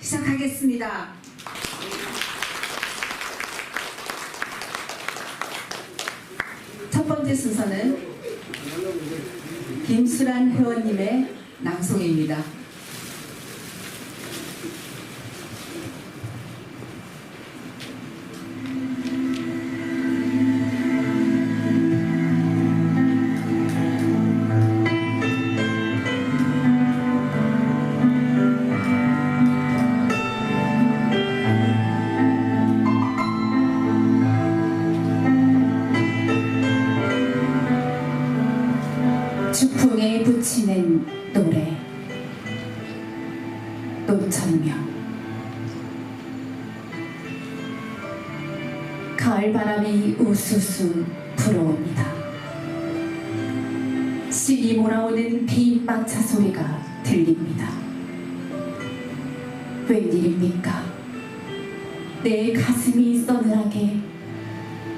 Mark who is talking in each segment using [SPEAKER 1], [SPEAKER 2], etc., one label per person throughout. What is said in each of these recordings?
[SPEAKER 1] 시작하겠습니다. 첫 번째 순서는 김수란 회원님의 낭송입니다.
[SPEAKER 2] 붙이는 노래. 노천명. 가을바람이 우수수 불어옵니다. 신이 몰아오는 비인박차 소리가 들립니다. 웬일입니까? 내 가슴이 서늘하게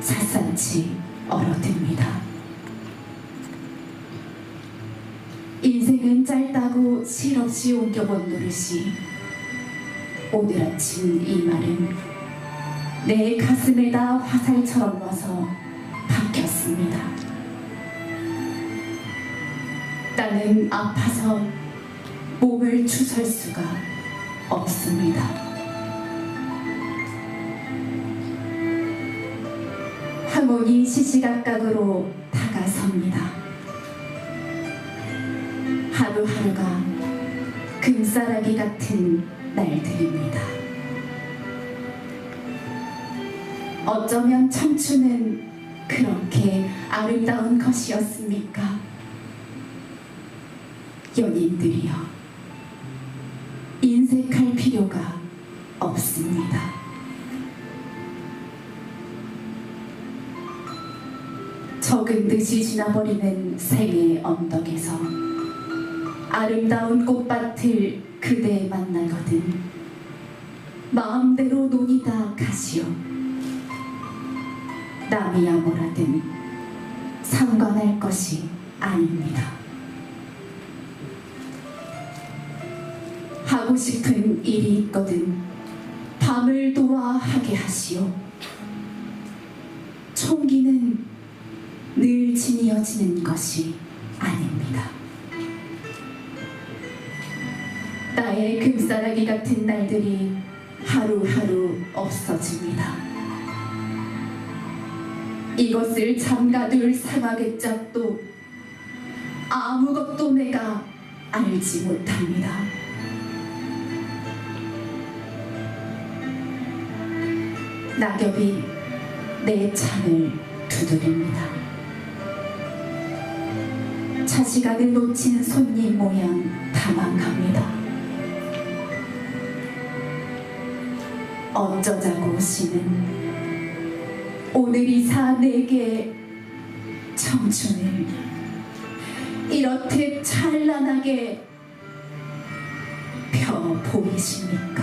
[SPEAKER 2] 샅샅이 얼어듭니다 인생은 짧다고 실없이 옮겨본 노릇이 오늘 아침 이 말은 내 가슴에다 화살처럼 와서 박혔습니다. 나는 아파서 몸을 추설 수가 없습니다. 황혼이 시시각각으로 다가섭니다. 하루하루가 금싸라기 같은 날들입니다. 어쩌면 청춘은 그렇게 아름다운 것이었습니까? 연인들이여, 인색할 필요가 없습니다. 적은 듯이 지나버리는 생의 언덕에서 아름다운 꽃밭을 그대 만나거든. 마음대로 논이다 가시오. 남이야 뭐라든 상관할 것이 아닙니다. 하고 싶은 일이 있거든. 밤을 도와 하게 하시오. 총기는 늘 지니어지는 것이 아닙니다 나의 금싸라기 같은 날들이 하루하루 없어집니다. 이것을 잠가둘 사막의 짝도 아무것도 내가 알지 못합니다. 낙엽이 내 창을 두드립니다. 차시각을 놓친 손님 모양 다망합니다. 어쩌자고 시는 오늘이사 내게 청춘을 이렇듯 찬란하게 펴 보이십니까?